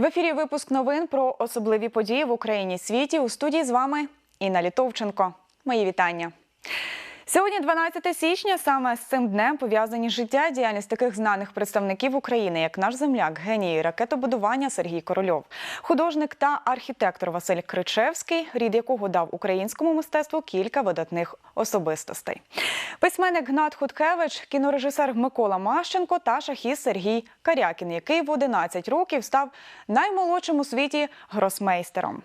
В ефірі випуск новин про особливі події в Україні світі. У студії з вами Інна Літовченко. Мої вітання. Сьогодні, 12 січня, саме з цим днем пов'язані життя діяльність таких знаних представників України, як наш земляк, геній ракетобудування Сергій Корольов, художник та архітектор Василь Кричевський, рід якого дав українському мистецтву кілька видатних особистостей. Письменник Гнат Хуткевич, кінорежисер Микола Мащенко та шахіст Сергій Карякін, який в 11 років став наймолодшим у світі гросмейстером.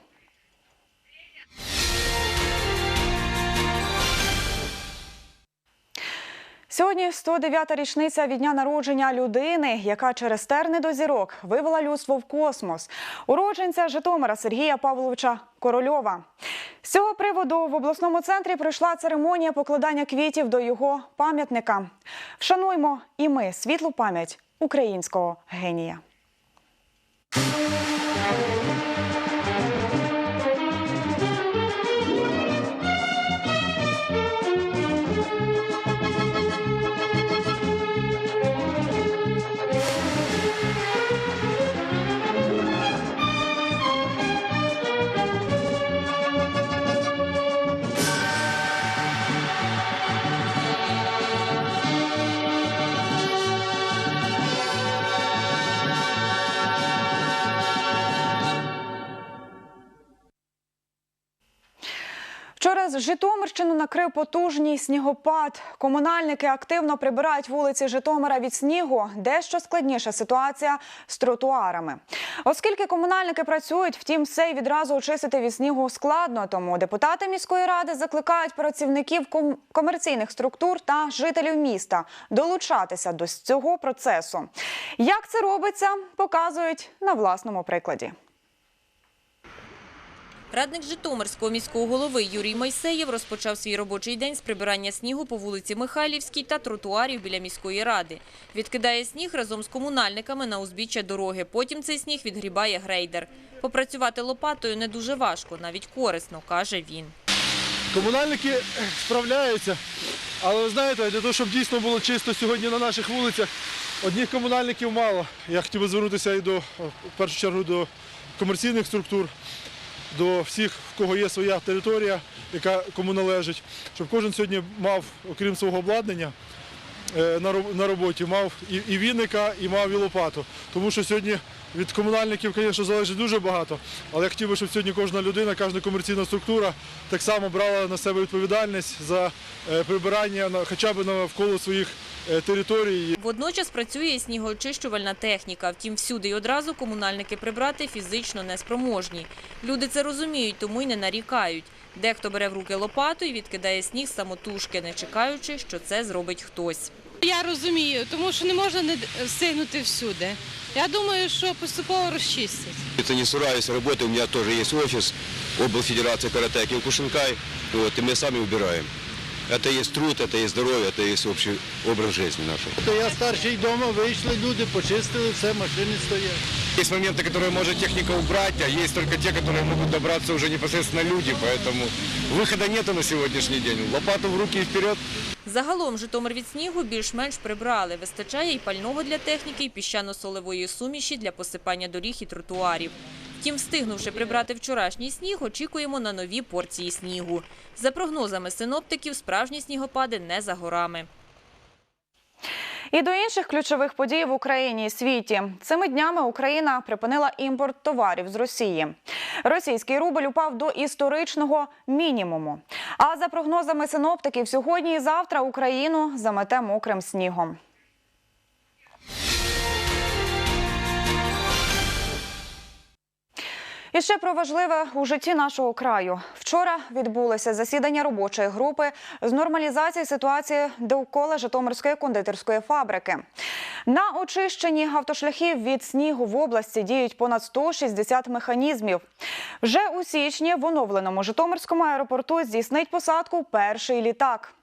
Сьогодні 109-та річниця від дня народження людини, яка через терни до зірок вивела людство в космос. Уродженця Житомира Сергія Павловича Корольова. З цього приводу в обласному центрі пройшла церемонія покладання квітів до його пам'ятника. Вшануймо і ми світлу пам'ять українського генія. Вчора Житомирщину накрив потужний снігопад. Комунальники активно прибирають вулиці Житомира від снігу. Дещо складніша ситуація з тротуарами. Оскільки комунальники працюють, втім, все відразу очистити від снігу складно. Тому депутати міської ради закликають працівників ком- комерційних структур та жителів міста долучатися до цього процесу. Як це робиться, показують на власному прикладі. Радник Житомирського міського голови Юрій Майсеєв розпочав свій робочий день з прибирання снігу по вулиці Михайлівській та тротуарів біля міської ради. Відкидає сніг разом з комунальниками на узбіччя дороги. Потім цей сніг відгрібає грейдер. Попрацювати лопатою не дуже важко, навіть корисно, каже він. Комунальники справляються, але ви знаєте, для того, щоб дійсно було чисто сьогодні на наших вулицях, одних комунальників мало. Я хотів би звернутися і до, в першу чергу до комерційних структур, до всіх, в кого є своя територія, яка кому належить, щоб кожен сьогодні мав, окрім свого обладнання, е, на роб- на роботі мав і, вінника, і мав і лопату. Тому що сьогодні від комунальників, звісно, залежить дуже багато, але я хотів би, щоб сьогодні кожна людина, кожна комерційна структура так само брала на себе відповідальність за е, прибирання хоча б навколо своїх е, територій. Водночас працює снігоочищувальна техніка. Втім, всюди й одразу комунальники прибрати фізично неспроможні. Люди це розуміють, тому й не нарікають. Дехто бере в руки лопату і відкидає сніг самотужки, не чекаючи, що це зробить хтось. Я розумію, тому що не можна не встигнути всюди. Я думаю, що поступово розчистять. Это не сураюсь работы, у меня тоже есть офис, облфедерации карате Кивкушинкай, вот, и мы сами убираем. Это есть труд, это есть здоровье, это есть общий образ жизни наш. То я старший вдома, вийшли люди, почистили, все, машини стоять. Есть моменты, которые может техника убрать, а есть только те, которые могут добраться уже непосредственно люди, поэтому выхода нету на сегодняшний день. Лопату в руки и вперед. Загалом Житомир від снігу більш-менш прибрали. Вистачає і пального для техніки, і піщано-солевої суміші для посипання доріг і тротуарів. Втім, встигнувши прибрати вчорашній сніг, очікуємо на нові порції снігу. За прогнозами синоптиків, справжні снігопади не за горами. І до інших ключових подій в Україні і світі цими днями Україна припинила імпорт товарів з Росії. Російський рубль упав до історичного мінімуму. А за прогнозами синоптиків, сьогодні і завтра Україну замете мокрим снігом. І ще про важливе у житті нашого краю. Вчора відбулося засідання робочої групи з нормалізації ситуації довкола Житомирської кондитерської фабрики. На очищенні автошляхів від снігу в області діють понад 160 механізмів. Вже у січні в оновленому Житомирському аеропорту здійснить посадку перший літак.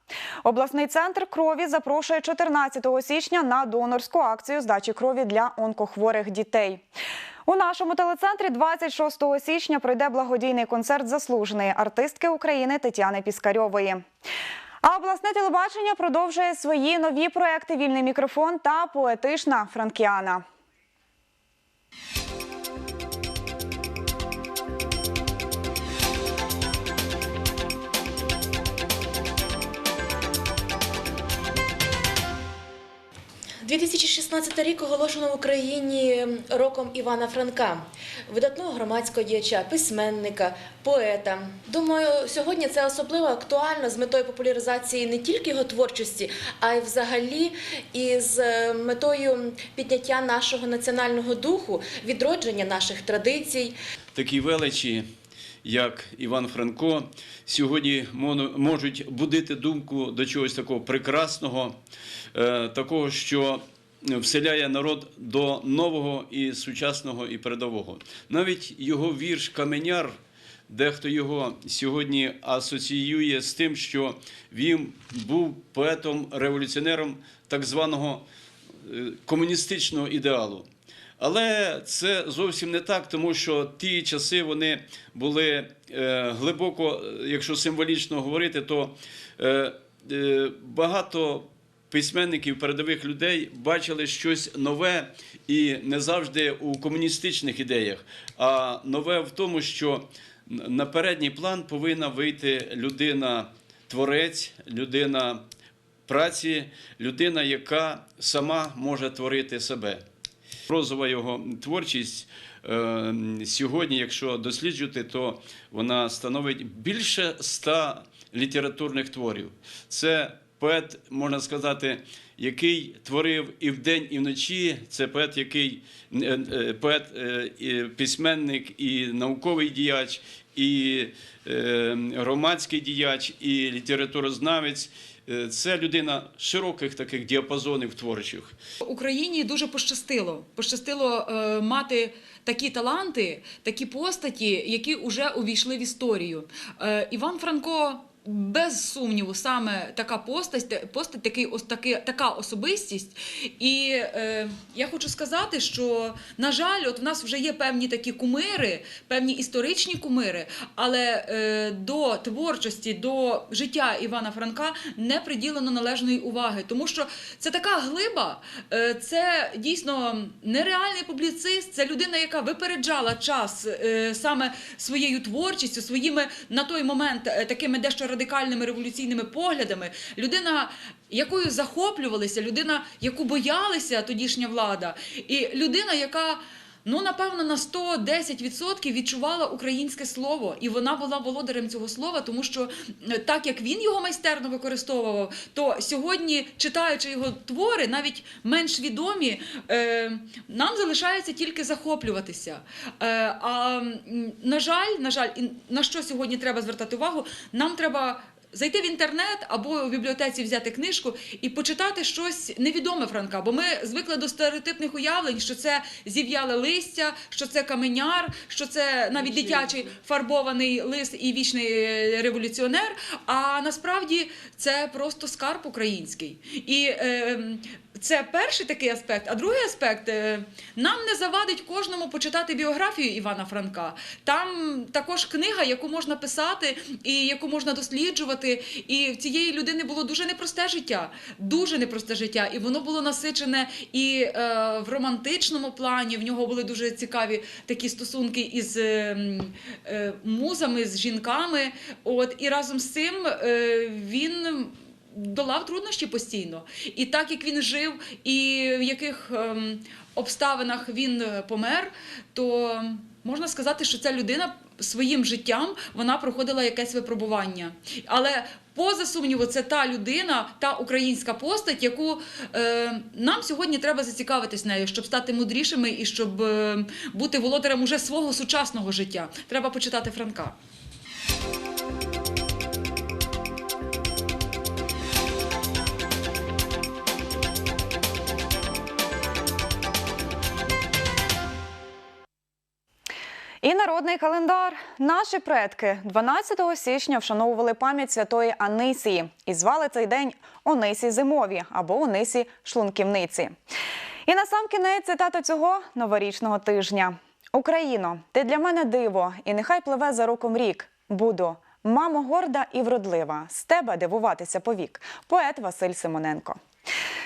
Обласний центр крові запрошує 14 січня на донорську акцію здачі крові для онкохворих дітей. У нашому телецентрі 26 січня пройде благодійний концерт заслуженої артистки України Тетяни Піскарьової. А обласне телебачення продовжує свої нові проекти Вільний мікрофон та поетична Франкіана. 2016 рік оголошено в Україні роком Івана Франка, видатного громадського діяча, письменника, поета. Думаю, сьогодні це особливо актуально з метою популяризації не тільки його творчості, а й взагалі із е, метою підняття нашого національного духу, відродження наших традицій. такі величі, як Іван Франко, сьогодні можуть будити думку до чогось такого прекрасного, е, такого, що вселяє народ до нового і сучасного і передового. Навіть його вірш Каменяр. Дехто його сьогодні асоціює з тим, що він був поетом-революціонером так званого е, комуністичного ідеалу. Але це зовсім не так, тому що ті часи вони були е, глибоко, е, якщо символічно говорити, то е, багато письменників, передових людей бачили щось нове і не завжди у комуністичних ідеях, а нове в тому, що на передній план повинна вийти людина. Творець, людина праці, людина, яка сама може творити себе. Прозова його творчість е, сьогодні, якщо досліджувати, то вона становить більше ста літературних творів. Це поет, можна сказати, який творив і вдень, і вночі. Це поет, який е, е, поет, письменник, і науковий діяч, і громадський діяч, і літературознавець. Е, Це людина широких таких діапазонів творчих. Україні дуже пощастило. Пощастило е, мати такі таланти, такі постаті, які вже увійшли в історію. Е, Іван Франко. Без сумніву, саме така постать, постать такий, ос- таки, така особистість. І е, я хочу сказати, що, на жаль, от в нас вже є певні такі кумири, певні історичні кумири, але е, до творчості, до життя Івана Франка не приділено належної уваги, тому що це така глиба, е, це дійсно нереальний публіцист, це людина, яка випереджала час е, саме своєю творчістю, своїми на той момент е, такими дещо радикальними революційними поглядами. Людина, якою захоплювалися, людина, яку боялися тодішня влада, і людина, яка. Ну, напевно, на 110% відчувала українське слово, і вона була володарем цього слова, тому що е, так як він його майстерно використовував, то сьогодні, читаючи його твори, навіть менш відомі, е, нам залишається тільки захоплюватися. Е, а на жаль, на жаль, на що сьогодні треба звертати увагу, нам треба. Зайти в інтернет або в бібліотеці взяти книжку і почитати щось невідоме Франка, бо ми звикли до стереотипних уявлень, що це зів'яле листя, що це каменяр, що це навіть дитячий фарбований лист і вічний революціонер. А насправді це просто скарб український. І е, це перший такий аспект. А другий аспект е, нам не завадить кожному почитати біографію Івана Франка. Там також книга, яку можна писати і яку можна досліджувати. І в цієї людини було дуже непросте життя, дуже непросте життя. І воно було насичене і е, в романтичному плані. В нього були дуже цікаві такі стосунки із е, е, музами, з жінками. От і разом з цим е, він долав труднощі постійно. І так як він жив, і в яких ем, обставинах він е, помер, то можна сказати, що ця людина своїм життям вона проходила якесь випробування. Але поза сумніву, це та людина, та українська постать, яку е, нам сьогодні треба зацікавитись нею, щоб стати мудрішими і щоб е, бути володарем уже свого сучасного життя. Треба почитати Франка. І народний календар. Наші предки 12 січня вшановували пам'ять святої Анисії і звали цей день Онисі Зимові або Онисі Шлунківниці. І на сам кінець цитата цього новорічного тижня. Україно, ти для мене диво, і нехай пливе за роком рік. Буду мамо горда і вродлива. З тебе дивуватися повік. Поет Василь Симоненко.